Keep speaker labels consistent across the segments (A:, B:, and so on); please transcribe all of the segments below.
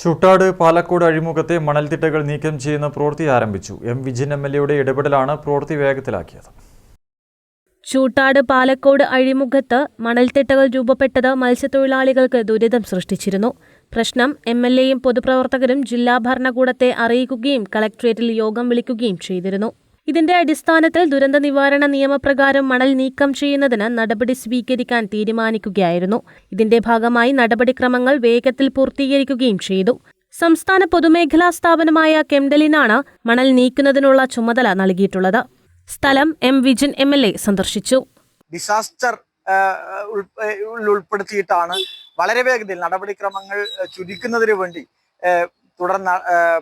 A: ചുട്ടാട് പാലക്കോട് അഴിമുഖത്തെ മണൽത്തിട്ടകൾ നീക്കം ചെയ്യുന്ന പ്രവൃത്തി ആരംഭിച്ചു. എം വിജിൻ എം എൽ എയുടെ ഇടപെടലാണ് പ്രവൃത്തി വേഗത്തിലാക്കിയത്.
B: ചൂട്ടാട് പാലക്കോട് അഴിമുഖത്ത് മണൽത്തിട്ടകൾ രൂപപ്പെട്ടത് മത്സ്യത്തൊഴിലാളികൾക്ക് ദുരിതം സൃഷ്ടിച്ചിരുന്നു. പ്രശ്നം എം എൽ എയും പൊതുപ്രവർത്തകരും ജില്ലാ ഭരണകൂടത്തെ അറിയിക്കുകയും കളക്ട്രേറ്റിൽ യോഗം വിളിക്കുകയും ചെയ്തിരുന്നു. ഇതിന്റെ അടിസ്ഥാനത്തിൽ ദുരന്ത നിവാരണ നിയമപ്രകാരം മണൽ നീക്കം ചെയ്യുന്നതിന് നടപടി സ്വീകരിക്കാൻ തീരുമാനിക്കുകയായിരുന്നു. ഇതിന്റെ ഭാഗമായി നടപടിക്രമങ്ങൾ വേഗത്തിൽ പൂർത്തീകരിക്കുകയും ചെയ്തു. സംസ്ഥാന പൊതുമേഖലാ സ്ഥാപനമായ കെംഡലിനാണ് മണൽ നീക്കുന്നതിനുള്ള ചുമതല നൽകിയിട്ടുള്ളത്. സ്ഥലം M Vijin M L A സന്ദർശിച്ചു.
C: ഡിസാസ്റ്റർ ഉൾപ്പെടുത്തിയിട്ടാണ് വളരെ വേഗത്തിൽ നടപടിക്രമങ്ങൾ ചുരുക്കുന്നതിന് വേണ്ടി തുടർ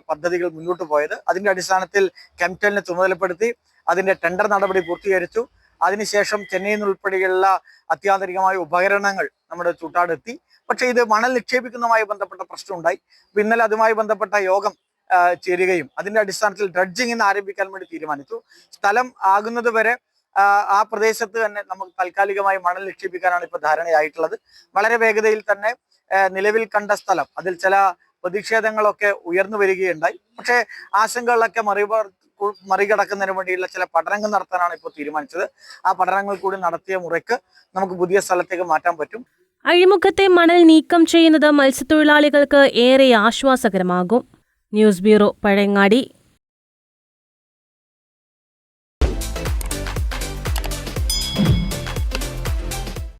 C: പദ്ധതികൾ മുന്നോട്ട് പോയത്. അതിന്റെ അടിസ്ഥാനത്തിൽ കെമിറ്റലിനെ ചുമതലപ്പെടുത്തി അതിന്റെ ടെൻഡർ നടപടി പൂർത്തീകരിച്ചു. അതിനുശേഷം ചെന്നൈയിൽ നിന്ന് ഉൾപ്പെടെയുള്ള അത്യാധുനികമായ ഉപകരണങ്ങൾ നമ്മുടെ ചുട്ടാടെത്തി പക്ഷെ ഇത് മണൽ നിക്ഷേപിക്കുന്നതുമായി ബന്ധപ്പെട്ട പ്രശ്നമുണ്ടായി. അപ്പൊ ഇന്നലെ അതുമായി ബന്ധപ്പെട്ട യോഗം ചേരുകയും അതിന്റെ അടിസ്ഥാനത്തിൽ ഡ്രഡ്ജിംഗ് ഇന്ന് ആരംഭിക്കാൻ വേണ്ടി തീരുമാനിച്ചു. സ്ഥലം ആകുന്നത് വരെ ആ, ആ പ്രദേശത്ത് തന്നെ നമുക്ക് താൽക്കാലികമായി മണൽ നിക്ഷേപിക്കാനാണ് ഇപ്പോൾ ധാരണയായിട്ടുള്ളത്. വളരെ വേഗതയിൽ തന്നെ നിലവിൽ കണ്ട സ്ഥലം അതിൽ ചില പ്രതിഷേധങ്ങളൊക്കെ ഉയർന്നു വരികയുണ്ടായി. പക്ഷേ ആശങ്കകളൊക്കെ മറികട മറികടക്കുന്നതിന് വേണ്ടിയുള്ള ചില പഠനങ്ങൾ നടത്താനാണ് ഇപ്പോൾ തീരുമാനിച്ചത്. ആ പഠനങ്ങൾ കൂടി നടത്തിയ മുറയ്ക്ക് നമുക്ക് പുതിയ സ്ഥലത്തേക്ക് മാറ്റാൻ പറ്റും.
B: അഴിമുഖത്തെ മണൽ നീക്കം ചെയ്യുന്നത് മത്സ്യത്തൊഴിലാളികൾക്ക് ഏറെ ആശ്വാസകരമാകും. News bureau Pazhayangadi.